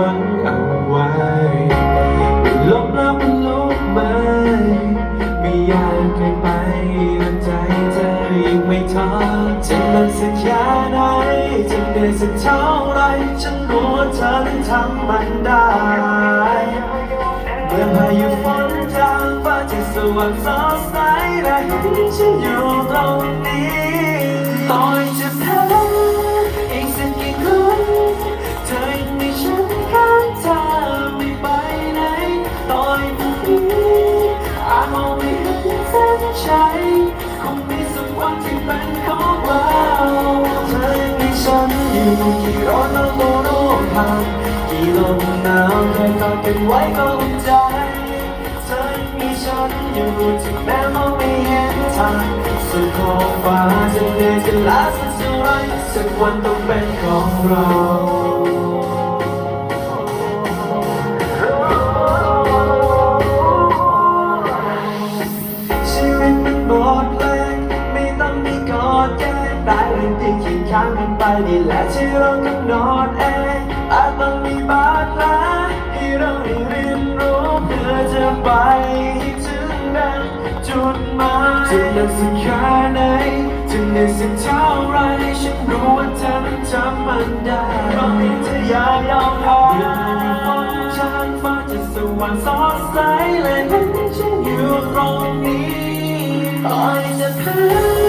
วังเอาไว้นลบแล้วเป็นลมไปไม่อยากเกิไปใจเธอยังไม่ท้อจะมันสักแค่ไหนจะเหนื่อยสักเท่าไรฉันรู้ว่าเธอนั้ทำมันได้เมื่อพายุฝนจางฟ้าจะสว่างสดใสได้ฉันอยู่ตรงนี้ต่อจะแพ้ กี่ร้อนเราก็รู้ทันกี่ลมหนาวเคยกอดกันไว้ก็อุ่นใจเธอมีฉันอยู่ถึงแม้มองไม่เห็นทางสุดขอบฟ้าจะเหนื่อยจะล้าสักเท่าไรสักวันต้องเป็นของเรา เรื่องที่เขียนข้างกันไปนี่แหละที่เรากำหนดเองอาจต้องมีบาดแผลให้เราได้เรียนรู้เพื่อจะไปให้ถึงดังจุดหมายจะนานสักแค่ไหนจะเหนื่อยสักเท่าไรฉันรู้ว่าเธอนั้นทำมันได้เพราะมีเธออย่ายอมแพ้เดือนพายุฝนชานฟ้าจะสว่างสดใสและเห็นฉันอยู่ตรงนี้ต่อให้จะแพ้อี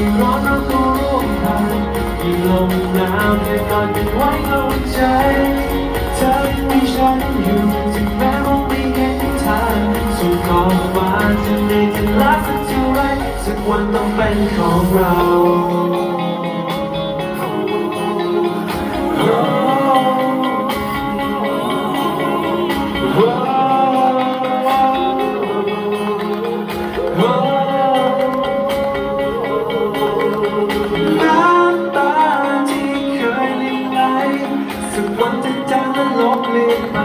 อยู่กี่ร้อนเราก็ร่วมทางกี่ลมหนาวแค่กอดกันไว้ก็อุ่นใจเธอยังมีฉันอยู่ถึงแม้มองไม่เห็นทางสู่ขอบฟ้าจะเหนื่อยจะล้าสักเท่าไรสักวันต้องเป็นของเราน้ สักวันจะจางและลบเลือนไป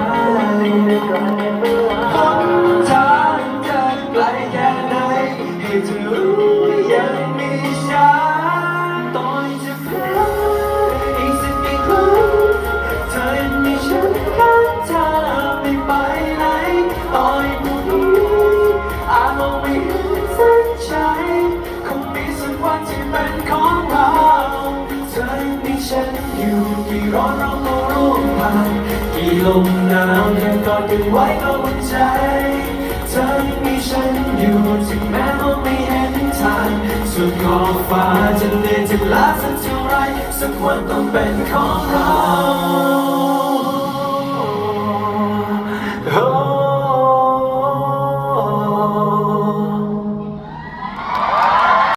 หนทางจะไกลแค่ไหนให้เธอรู้ว่ายังมีฉันต่อให้จะแพ้อีกสักกี่ครั้งเธอยังมีฉันข้างเธอไม่ไปไหนต่อให้พรุ่งนี้อาจมองไม่เห็นเส้นชัยคงมีสักวันที่เป็นของเราเธอยังมีฉัน ลมหนาวยังกอดกันไว้ก็อุ่นใจเธอยังมีฉันอยู่ถึงแม้มองไม่เห็นทางสุดขอบฟ้าจะเหนื่อยจะล้าสักเท่าไรสักวันต้องเป็นของเรา